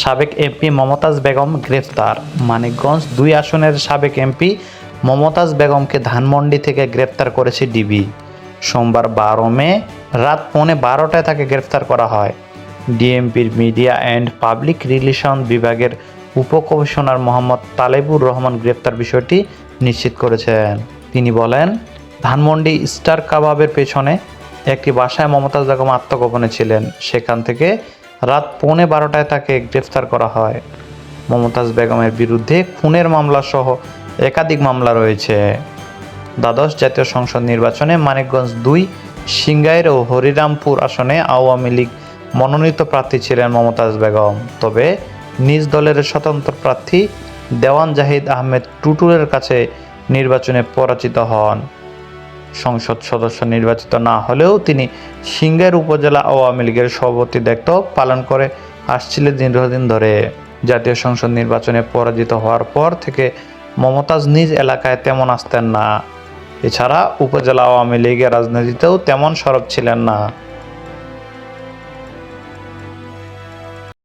সাবেক এমপি মমতাজ বেগম গ্রেফতার মানিকগঞ্জ দুই আসনের সাবেক এমপি মমতাজ বেগমকে ধানমন্ডি থেকে গ্রেফতার করেছে ডিবি। সোমবার বারো মে রাত পৌনে বারোটায় তাকে গ্রেফতার করা হয়। ডিএমপির মিডিয়া অ্যান্ড পাবলিক রিলেশন বিভাগের উপকমিশনার মোহাম্মদ তালেবুর রহমান গ্রেপ্তার বিষয়টি নিশ্চিত করেছেন। তিনি বলেন, ধানমন্ডি স্টার কাবাবের পেছনে একটি বাসায় মমতাজ বেগম আত্মগোপনে ছিলেন। সেখান থেকে রাত পৌনে বারোটায় তাকে গ্রেফতার করা হয়। মমতাজ বেগমের বিরুদ্ধে খুনের মামলা সহ একাধিক মামলা রয়েছে। দ্বাদশ জাতীয় সংসদ নির্বাচনে মানিকগঞ্জ দুই সিংগাইর ও হরিরামপুর আসনে আওয়ামী লীগ মনোনীত প্রার্থী ছিলেন মমতাজ বেগম। তবে নিজ দলের স্বতন্ত্র প্রার্থী দেওয়ান জাহিদ আহমেদ টুটুলের কাছে নির্বাচনে পরাজিত হন। সংসদ সদস্য নির্বাচিত না হলেও তিনি সিঙ্গাইর উপজেলা আওয়ামী লীগের সভাপতি দায়িত্ব পালন করে আসছিলেন দীর্ঘদিন ধরে। জাতীয় সংসদ নির্বাচনে পরাজিত হওয়ার পর থেকে মমতাজ নিজ এলাকায় তেমন আসতেন না। এছাড়া উপজেলা আওয়ামী লীগের রাজনীতিতেও তেমন সরব ছিলেন না।